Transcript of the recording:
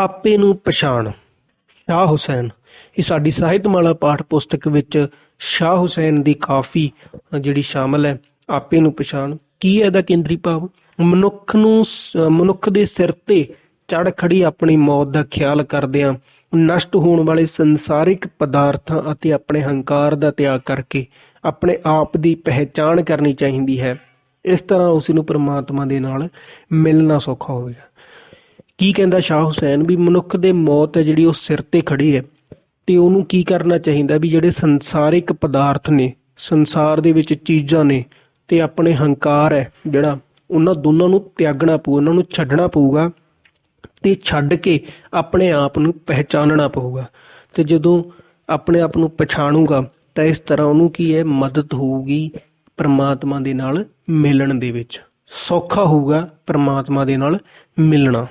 ਆਪੇ ਨੂੰ ਪਛਾਣ। ਸ਼ਾਹ ਹੁਸੈਨ। ਇਹ ਸਾਡੀ ਸਾਹਿਤਮਾਲਾ ਪਾਠ ਪੁਸਤਕ ਵਿੱਚ ਸ਼ਾਹ ਹੁਸੈਨ ਦੀ ਕਾਫੀ ਜਿਹੜੀ ਸ਼ਾਮਲ ਹੈ, ਆਪੇ ਨੂੰ ਪਛਾਣ। ਕੀ ਹੈ ਇਹਦਾ ਕੇਂਦਰੀ ਭਾਵ? ਮਨੁੱਖ ਨੂੰ ਸ- ਮਨੁੱਖ ਦੇ ਸਿਰ ਤੇ ਚੜ ਖੜੀ ਆਪਣੀ ਮੌਤ ਦਾ ਖਿਆਲ ਕਰਦਿਆਂ, ਨਸ਼ਟ ਹੋਣ ਵਾਲੇ ਸੰਸਾਰਿਕ ਪਦਾਰਥਾਂ ਅਤੇ ਆਪਣੇ ਹੰਕਾਰ ਦਾ ਤਿਆਗ ਕਰਕੇ ਆਪਣੇ ਆਪ ਦੀ ਪਹਿਚਾਣ ਕਰਨੀ ਚਾਹੀਦੀ ਹੈ। ਇਸ ਤਰ੍ਹਾਂ ਉਸ ਨੂੰ ਪਰਮਾਤਮਾ ਦੇ ਨਾਲ ਮਿਲਣਾ ਸੌਖਾ ਹੋਵੇਗਾ। ਕੀ ਕਹਿੰਦਾ ਸ਼ਾਹ ਹੁਸੈਨ ਵੀ ਮਨੁੱਖ ਦੇ ਮੌਤ ਹੈ ਜਿਹੜੀ ਉਹ ਸਿਰ ਤੇ ਖੜੀ ਹੈ ਤੇ ਉਹਨੂੰ ਕੀ ਕਰਨਾ ਚਾਹੀਦਾ ਵੀ ਜਿਹੜੇ ਸੰਸਾਰਿਕ ਪਦਾਰਥ ਨੇ, ਸੰਸਾਰ ਦੇ ਵਿੱਚ ਚੀਜ਼ਾਂ ਨੇ ਤੇ ਆਪਣੇ ਹੰਕਾਰ ਹੈ ਜਿਹੜਾ ਉਹਨਾਂ ਦੋਨਾਂ ਨੂੰ ਤਿਆਗਣਾ ਪਊ, ਉਹਨਾਂ ਨੂੰ ਛੱਡਣਾ ਪਊਗਾ ਤੇ ਛੱਡ ਕੇ ਆਪਣੇ ਆਪ ਨੂੰ ਪਹਿਚਾਨਣਾ ਪਊਗਾ ਤੇ ਜਦੋਂ ਆਪਣੇ ਆਪ ਨੂੰ ਪਛਾਣੂਗਾ ਤਾਂ ਇਸ ਤਰ੍ਹਾਂ ਉਹਨੂੰ ਕੀ ਹੈ, ਮਦਦ ਹੋਊਗੀ ਪਰਮਾਤਮਾ ਦੇ ਨਾਲ ਮਿਲਣ ਦੇ ਵਿੱਚ, ਸੌਖਾ ਹੋਊਗਾ ਪਰਮਾਤਮਾ ਦੇ ਨਾਲ ਮਿਲਣਾ।